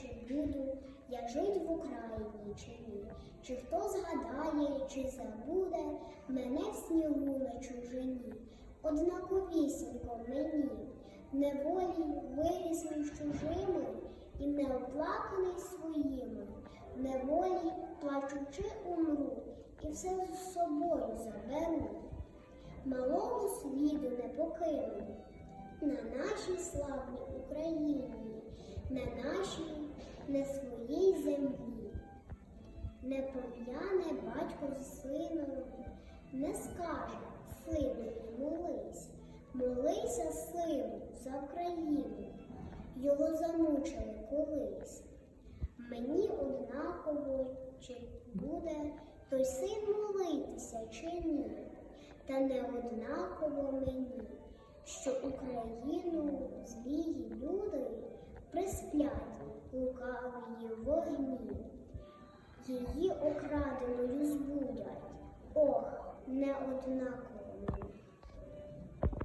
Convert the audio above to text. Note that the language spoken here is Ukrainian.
чи буду я жить в Україні чи ні? Чи хто згадає, чи забуде мене в снігу на чужині? Однаковісінько мені, неволі виріс між чужими і не оплаканий своїми, неволі плачучи умру, і все з собою заберу. Малого світу не покину на нашій славній Україні, на нашій не своїй землі. Не пом'яне батько з сином, не скаже синові молись, молися, сину, за Україну, його замучили колись. Мені однаково, чи буде той син молитися, чи ні, та не однаково мені, що Україну злії люди присплять лукавої вогні її окраденою збудять. Ох, не однаково мені.